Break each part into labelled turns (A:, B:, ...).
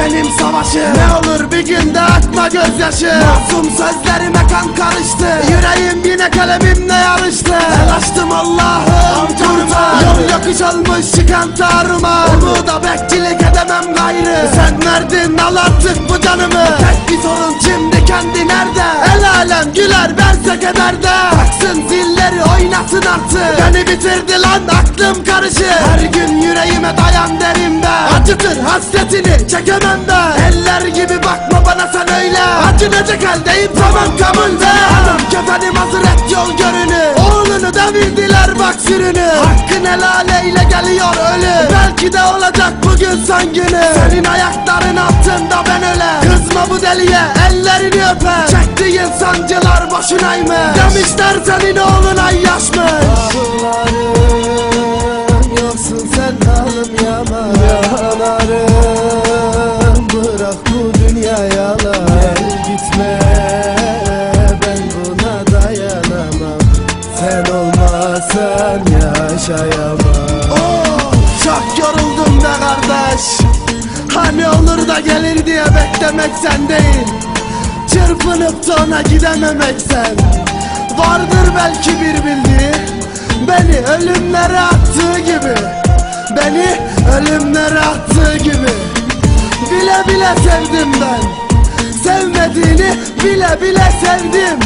A: benim savaşım.
B: Ne olur bir günde akma gözyaşı.
A: Masum sözlerime kan karıştı.
B: Yüreğim yine kalemimle yarıştı.
A: El açtım Allah'ım kurban
B: Yol yokuş olmuş çıkan taruma
A: Umuda bekçilik edemem gayrı.
B: Sen verdin al artık bu canımı.
A: Tek bir sorun şimdi kendi nerede?
B: El alem güler bense kederde
A: Taksın zilleri oynasın artık.
B: Beni bitirdi lan aklım karışır
A: Her gün yüreğime dayan derim ben
B: Acıtır hasretini çekemem ben.
A: Eller gibi bakma bana sen öyle.
B: Acınacak haldeyim tamam kabul be
A: Adam kefenim hazır et yol görünür
B: Oğlunu devirdiler bak sürünü.
A: Hakkın helal eyle geliyor ölüm
B: Belki de olacak bugün son günü.
A: Senin ayakların altında ben öyle
B: Kızma bu deliye ellerini öper
A: Çektiğin sancılar boşunaymış
B: Demişler senin oğluna yaşmış Yanarım Bırak bu dünya yalan gitme Ben buna dayanamam. Sen olmazsan yaşayamam.
A: Oh, çok yoruldum be kardeş.
B: Hani olur da gelir diye beklemek sen değil. Çırpınıp da ona gidememek sen. Vardır belki bir bildiği Beni ölümlere attığı gibi Beni ölümlere attığı gibi. Bile bile sevdim ben. Sevmediğini bile bile sevdim.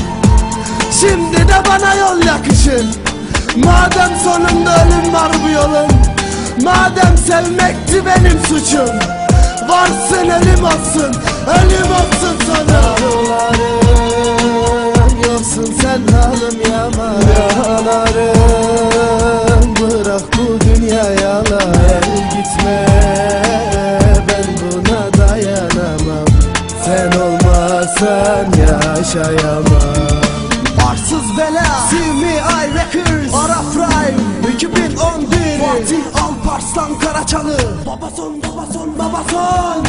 B: Şimdi de bana yol yakışır. Madem sonunda ölüm var bu yolun Madem sevmekti benim suçum Varsın ölüm olsun Ölüm olsun sana. Yollarım Sen olmazsan yaşayamam.
A: Arsız bela
B: CMI Records
A: Ara Prime
B: 2011
A: Fatih Alparslan Karaçalı. Babason babason babason